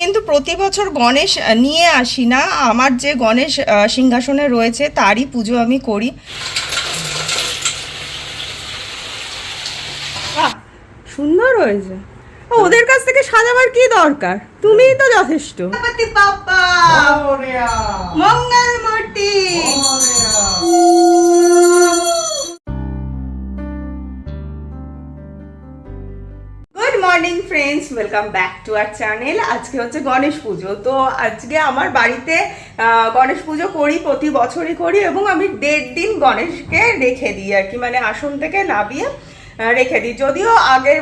কিন্তু প্রতি বছর গণেশ নিয়ে আসি না। আমার যে গণেশ সিংহাসনে রয়েছে তারই পুজো আমি করি। বাহ, সুন্দর হয়েছে। ওদের কাছ থেকে সাজাবার কি দরকার? তুমিই তো যথেষ্ট। Mangal Murti morning friends, welcome back to our channel. আজকে হচ্ছে গণেশ পুজো। তো আজকে আমার বাড়িতে গণেশ পুজো করি, প্রতি বছরই করি এবং আমি দেড় দিন গণেশকে রেখে দিই আর কি মানে আসন থেকে নামিয়ে রেখে দিই। যদিও আগের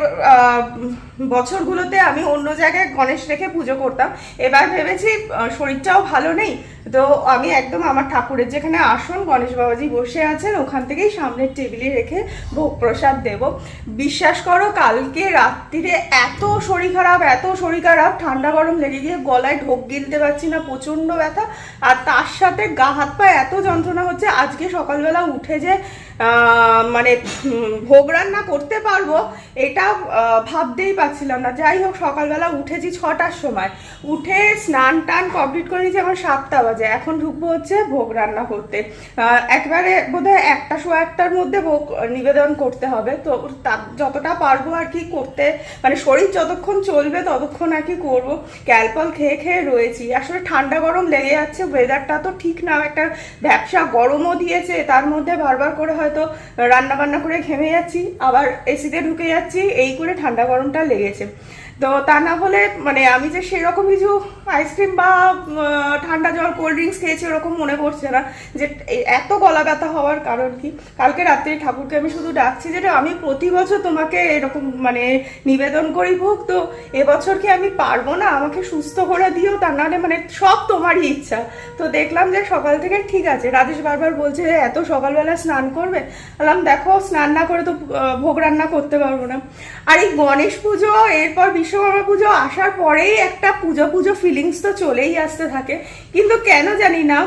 বছরগুলোতে আমি অন্য জায়গায় গণেশ রেখে পুজো করতাম, এবার ভেবেছি শরীরটাও ভালো নেই, তো আমি একদম আমার ঠাকুরের যেখানে আসন, গণেশ বাবাজি বসে আছেন, ওখান থেকেই সামনের টেবিলে রেখে ভোগ প্রসাদ দেব। বিশ্বাস করো, কালকে রাত্রিরে এত শরীর খারাপ, এত শরীর খারাপ, ঠান্ডা গরম লেগে গিয়ে গলায় ঢোক গিলতে পারছি না, প্রচণ্ড ব্যথা। আর তার সাথে গা, হাত পা এত যন্ত্রণা হচ্ছে, আজকে সকালবেলা উঠে যে মানে ভোগ রান্না করতে পারব এটা ভাবতেই পারছিলাম না। যাই হোক, সকালবেলা উঠেছি ছটার সময়। উঠে স্নান টান কমপ্লিট করে নিয়েছি আমার সাতটা বাজে। এখন ঢুকবো হচ্ছে ভোগ রান্না করতে। একবারে বোধহয় একটা সোয়া একটার মধ্যে ভোগ নিবেদন করতে হবে। তো যতটা পারব আর কি করতে মানে শরীর যতক্ষণ চলবে ততক্ষণ আর কি করব। ক্যালপল খেয়ে খেয়ে রয়েছি। আসলে ঠান্ডা গরম লেগে যাচ্ছে ওয়েদারটা তো ঠিক না। একটা ব্যবসা গরমও দিয়েছে, তার মধ্যে বারবার করে হয়তো রান্না বান্না করে ঘেমে যাচ্ছি, আবার এসিতে ঢুকে যাচ্ছি, এই করে ঠান্ডা গরমটা লেগেছে। তো তা না হলে মানে আমি যে সেরকম কিছু আইসক্রিম বা ঠান্ডা জল কোল্ড ড্রিঙ্কস খেয়েছি, ওরকম মনে পড়ছে না। যে এত গলা ব্যথা হওয়ার কারণ কি? কালকে রাত্রে ঠাকুরকে আমি শুধু ডাকছি যেটা আমি প্রতি বছর তোমাকে এরকম মানে নিবেদন করি ভোগ, তো এবছর কি আমি পারব না? আমাকে সুস্থ করে দিও, তা নাহলে মানে সব তোমারই ইচ্ছা। তো দেখলাম যে, সকাল থেকে ঠিক আছে। রাজেশ বারবার বলছে যে এত সকালবেলা স্নান করবে? বললাম, দেখো, স্নান না করে তো ভোগ রান্না করতে পারব না। আর এই গণেশ পুজো, এরপর বিশ্বকর্মা পুজো আসার পরেই একটা পুজো পুজো ফিলিংস তো চলেই আসতে থাকে। কিন্তু কেন জানি না,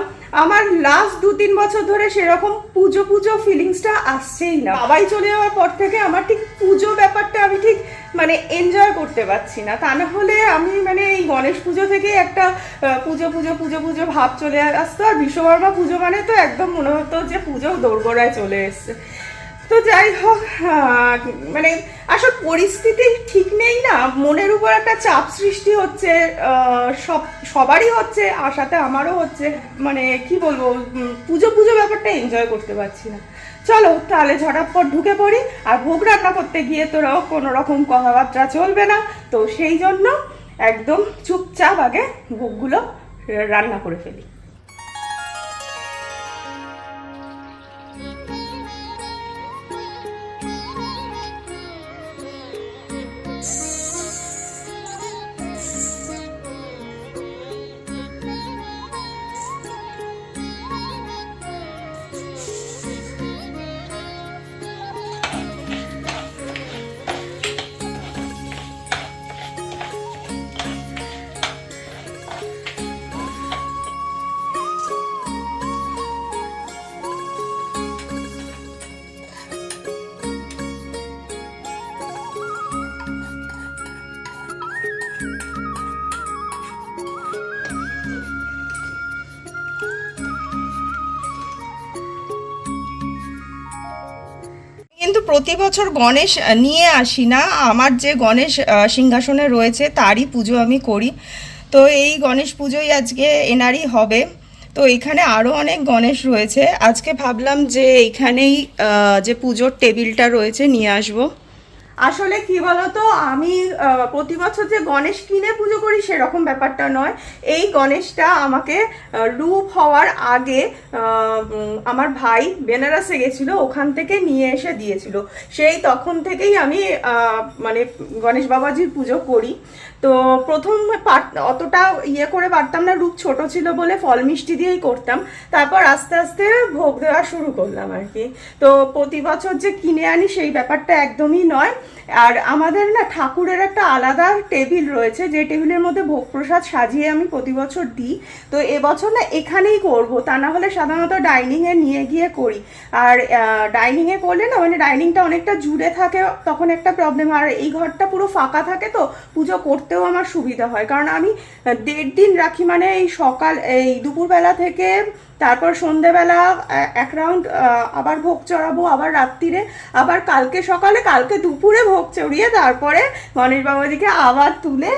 আমার লাস্ট দু তিন বছর ধরে সেরকম পুজো পুজো ফিলিংসটা আসছেই না। বাবাই চলে যাওয়ার পর থেকে আমার ঠিক পুজো ব্যাপারটা আমি ঠিক মানে এনজয় করতে পারছি না। তা না হলে আমি মানে এই গণেশ পুজো থেকে একটা পুজো পুজো পুজো পুজো ভাব চলে আসতো। আর বিশ্বকর্মা পুজো মানে তো একদম মনে হতো যে পুজো দোরগোড়ায় চলে এসছে। তো যাই হোক মানে আসল পরিস্থিতি ঠিক নেই না। মনের উপর একটা চাপ সৃষ্টি হচ্ছে সব, সবারই হচ্ছে, আর সাথে আমারও হচ্ছে। মানে কি বলব পুজো পুজো ব্যাপারটা এনজয় করতে পারছি না। চলো, তাহলে ঝটাপট ঢুকে পড়ি, আর ভোগ রান্না করতে গিয়ে তোরাও কোনো রকম কথাবার্তা চলবে না। তো সেই জন্য একদম চুপচাপ আগে ভোগগুলো রান্না করে ফেলি। প্রতি বছর গণেশ নিয়ে আসি না। আমার যে গণেশ সিংহাসনে রয়েছে তারই পুজো আমি করি। তো এই গণেশ পুজোই আজকে এনারই হবে। তো এখানে আরও অনেক গণেশ রয়েছে। আজকে ভাবলাম যে এইখানেই যে পুজোর টেবিলটা রয়েছে, নিয়ে আসব। আসলে কি বলতো? আমি প্রতি বছর যে গণেশ কিনে পুজো করি সেরকম ব্যাপারটা নয়। এই গণেশটা আমাকে রূপ হওয়ার আগে আমার ভাই বেনারসে গেছিল, ওখান থেকে নিয়ে এসে দিয়েছিল। সেই তখন থেকেই আমি মানে গণেশ বাবাজির পুজো করি। তো প্রথম পার- অতটা ইয়ে করে পারতাম না, রূপ ছোট ছিল বলে ফল মিষ্টি দিয়েই করতাম। তারপর আস্তে আস্তে ভোগ দেওয়া শুরু করলাম আর কি। তো প্রতি বছর যে কিনে আনি সেই ব্যাপারটা একদমই নয়। আর আমাদের না ঠাকুরের একটা আলাদা টেবিল রয়েছে, যে টেবিলের মধ্যে ভোগ প্রসাদ সাজিয়ে আমি প্রতি বছর দিই। তো এবছর না এখানেই করব, তা না হলে সাধারণত ডাইনিংয়ে নিয়ে গিয়ে করি। আর ডাইনিংয়ে করলে না মানে ডাইনিংটা অনেকটা জুড়ে থাকে, তখন একটা প্রবলেম আর এই ঘরটা পুরো ফাঁকা থাকে তো পুজো করতেও আমার সুবিধা হয়। কারণ আমি দেড় দিন রাখি মানে এই সকাল, এই দুপুরবেলা থেকে তারপর সন্ধেবেলা এক রাউন্ড আবার ভোগ চড়াবো, আবার রাত্রিরে আবার কালকে সকালে, কালকে দুপুরে ভোগ চড়িয়ে তারপরে গণেশ বাবাজিকে আবার তুলে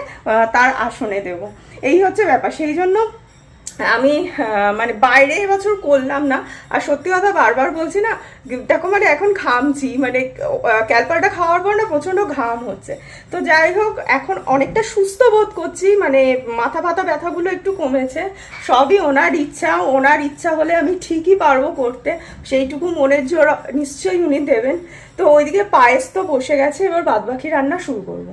তার আসনে দেব। এই হচ্ছে ব্যাপার। সেই জন্য আমি মানে বাইরে এবছর করলাম না। আর সত্যি কথা বারবার বলছি না, দেখো মানে এখন ঘামছি মানে ক্যালপাটা খাওয়ার পর না প্রচণ্ড ঘাম হচ্ছে। তো যাই হোক, এখন অনেকটা সুস্থ বোধ করছি মানে মাথা ফাথা ব্যথাগুলো একটু কমেছে। সবই ওনার ইচ্ছা ওনার ইচ্ছা হলে আমি ঠিকই পারব করতে। সেইটুকু মনের জোর নিশ্চয়ই উনি দেবেন। তো ওইদিকে পায়েস তো বসে গেছে, এবার বাদবাকি রান্না শুরু করব।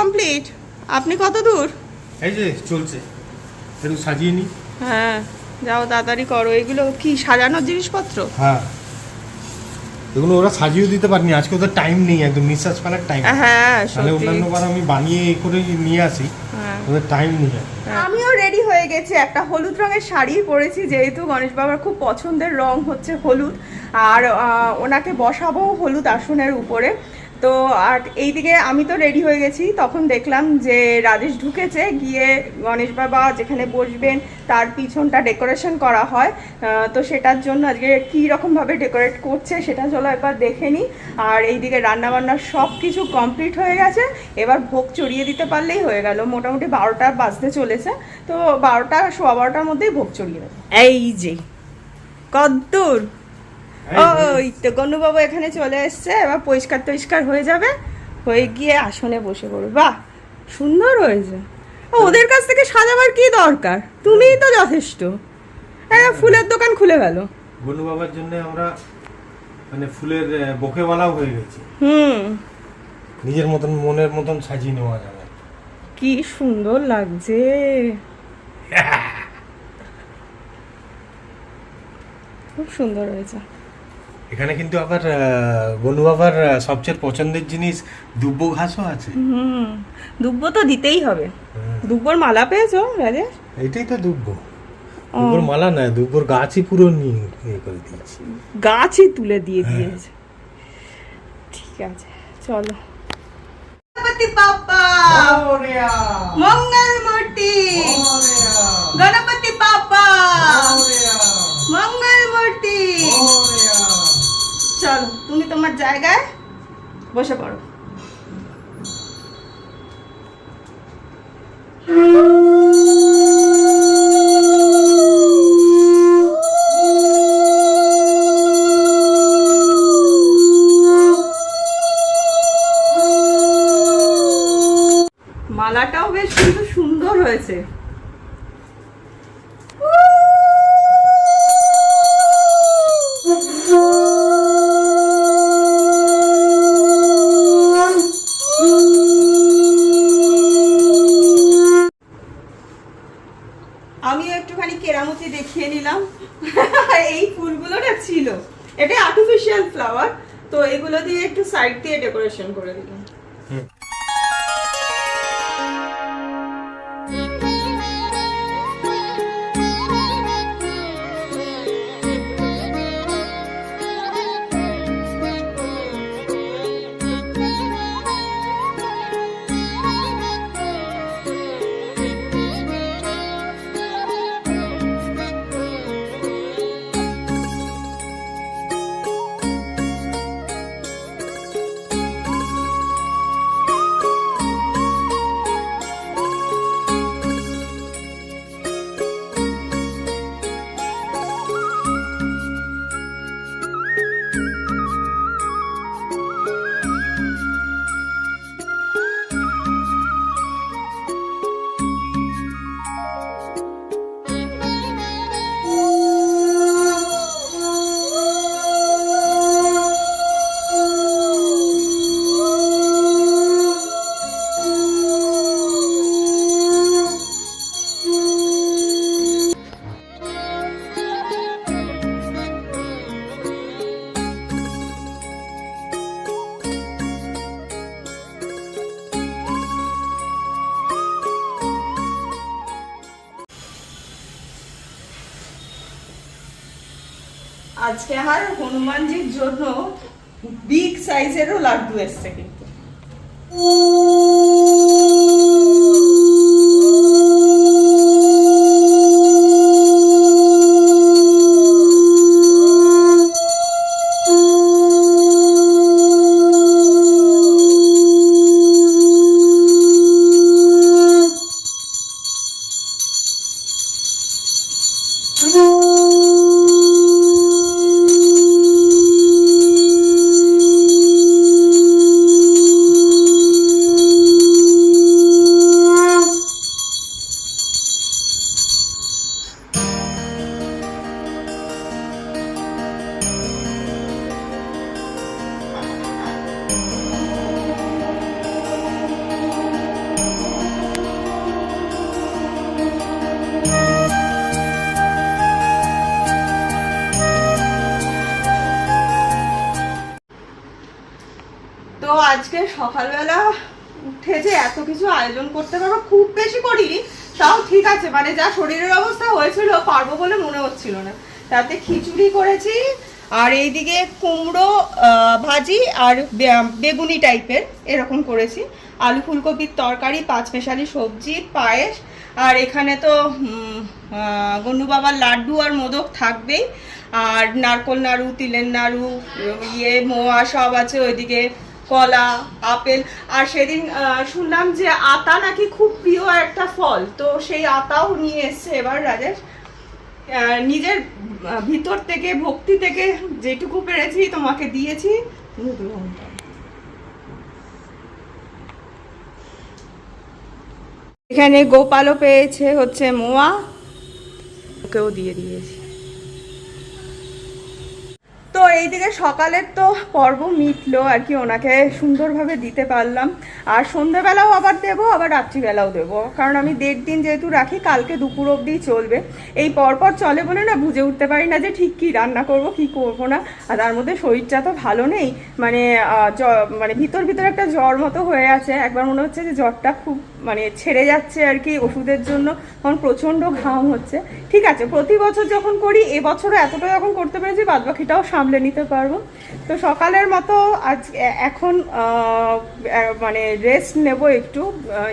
কমপ্লিট আপনি কত দূর? এই যে চলছে। একটু সাজিয়ে নি। হ্যাঁ যাও তাড়াতাড়ি করো। এগুলো কি সাজানোর জিনিসপত্র? হ্যাঁ। এগুলো ওরা সাজিয়েও দিতে পারেনি। আজকে ওদের টাইম নেই একদম নিঃশ্বাস ফেলার টাইম হ্যাঁ তাহলে সত্যি। অন্যান্য বার আমি বানিয়ে এ করে নিয়ে আসি। হ্যাঁ। ওদের টাইম নেই। আমিও রেডি হয়ে গেছি। একটা হলুদ রঙের শাড়ি পরেছি যেহেতু গণেশ বাবার খুব পছন্দের রং হচ্ছে হলুদ। আর ওনাকে বসাবো হলুদ আসনের উপরে। তো আর এইদিকে আমি তো রেডি হয়ে গেছি। তখন দেখলাম যে রাজেশ ঢুকেছে, গিয়ে গণেশ বাবা যেখানে বসবেন তার পিছনটা ডেকোরেশন করা হয়। তো সেটার জন্য আজকে কী রকমভাবে ডেকোরেট করছে সেটা চলো একবার দেখে নিই আর এইদিকে রান্নাবান্না সব কিছু কমপ্লিট হয়ে গেছে। এবার ভোগ চড়িয়ে দিতে পারলেই হয়ে গেল। মোটামুটি বারোটা বাজতে চলেছে। তো বারোটা, সোয়া বারোটার মধ্যেই ভোগ চড়িয়ে দেবো। এই যে, কদ্দূর। ওই তো গনুবাবু এখানে চলে এসছে এবার পরিষ্কার টরিষ্কার হয়ে যাবে। হয়ে গিয়ে আসনে বসে পড়বে। বাহ সুন্দর হয়েছে। ওদের কাছ থেকে সাজাবার কি দরকার? তুমিই তো যথেষ্ট। হ্যাঁ। ফুলের দোকান খুলে গেল বনু বাবার জন্য আমরা মানে ফুলের বোকেওয়ালাও হয়ে গেছি। হুম। নিজের মতন মনের মতন সাজিয়ে নেওয়া যাবে। কি সুন্দর লাগছে। খুব সুন্দর হয়েছে। এখানে কিন্তু আবার বনু বাবার সবচেয়ে পছন্দের জিনিস দুব্বো ঘাসও আছে। হুম দুব্বো তো দিতেই হবে। হ্যাঁ। দুব্বোর মালা পেয়েছ রাজেশ? এটাই তো দুব্বো। দুব্বোর মালা নয় দুব্বোর গাছই পুরো নিয়ে ইয়ে করে দিয়েছি। গাছই তুলে দিয়ে হ্যাঁ। দিয়েছে। ঠিক আছে চলো। বাপ্পা মঙ্গল তোমার জায়গায় বসে পড়ো। মালাটাও বেশ কিন্তু সুন্দর হয়েছে। এটা আর্টিফিশিয়াল ফ্লাওয়ার তো এগুলো দিয়ে একটু সাইড দিয়ে ডেকোরেশন করে দিলাম। আজকে আর হনুমানজির জন্য বিগ সাইজেরও লাড্ডু এসছে কিন্তু। সকালবেলা উঠে যে এত কিছু আয়োজন করতে পারব, খুব বেশি করিনি। তাও ঠিক আছে মানে যা শরীরের অবস্থা হয়েছিল পারব বলে মনে হচ্ছিল না। তাতে খিচুড়ি করেছি, আর এইদিকে কুমড়ো ভাজি আর বেগুনি টাইপের এরকম করেছি। আলু ফুলকপির তরকারি পাঁচমেশালি সবজি, পায়েস, আর এখানে তো গন্ডু বাবার লাড্ডু আর মোদক থাকবেই। আর নারকোল নাড়ু, তিলের নাড়ু ইয়ে মোয়া সব আছে ওইদিকে। কলা, আপেল, আর সেদিন শুনলাম যে আতা নাকি খুব প্রিয় একটা ফল। তো সেই আতাও নিয়ে এসছে এবার রাজেশ। নিজের ভিতর থেকে, ভক্তি থেকে যেটুকু পেরেছি তোমাকে দিয়েছি। এখানে গোপালও পেয়েছে হচ্ছে মোয়া। ওকেও দিয়ে দিয়েছি। এইদিকে সকালের তো পর্ব মিটলো আর কি, ওনাকে সুন্দরভাবে দিতে পারলাম। আর সন্ধেবেলাও আবার দেবো, আবার রাত্রিবেলাও দেবো। কারণ আমি দেড় দিন যেহেতু রাখি, কালকে দুপুর অবধি চলবে। এই পরপর চলে বলে না, বুঝে উঠতে পারি না যে ঠিক কী রান্না করব, কি করব না। আর তার মধ্যে শরীরটা তো ভালো নেই মানে মানে ভিতর ভিতর একটা জ্বর মতো হয়ে আছে। একবার মনে হচ্ছে যে জ্বরটা খুব মানে ছেড়ে যাচ্ছে আর কি ওষুধের জন্য, তখন প্রচণ্ড ঘাম হচ্ছে। ঠিক আছে, প্রতি বছর যখন করি এবছরও এতটা যখন করতে পেরেছি, বাদ বাকিটাও সামলে নিতে পারব। তো সকালের মতো আজ এখন মানে রেস্ট নেব একটু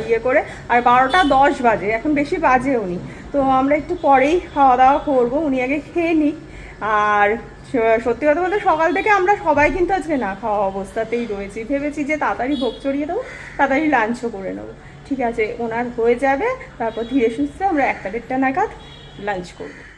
ইয়ে করে। আর বারোটা দশ বাজে, এখন বেশি বাজে উনি তো আমরা একটু পরেই খাওয়া দাওয়া করব, উনি আগে খেয়ে নিই আর সত্যি কথা বলতে সকাল থেকে আমরা সবাই কিন্তু আজকে না খাওয়া অবস্থাতেই রয়েছি। ভেবেছি যে তাড়াতাড়ি ভোগ চড়িয়ে দেবো, তাড়াতাড়ি লাঞ্চও করে নেব। ঠিক আছে ওনার হয়ে যাবে। তারপর ধীরে সুস্থে আমরা একটা দেড়টা নাগাদ লাঞ্চ করব।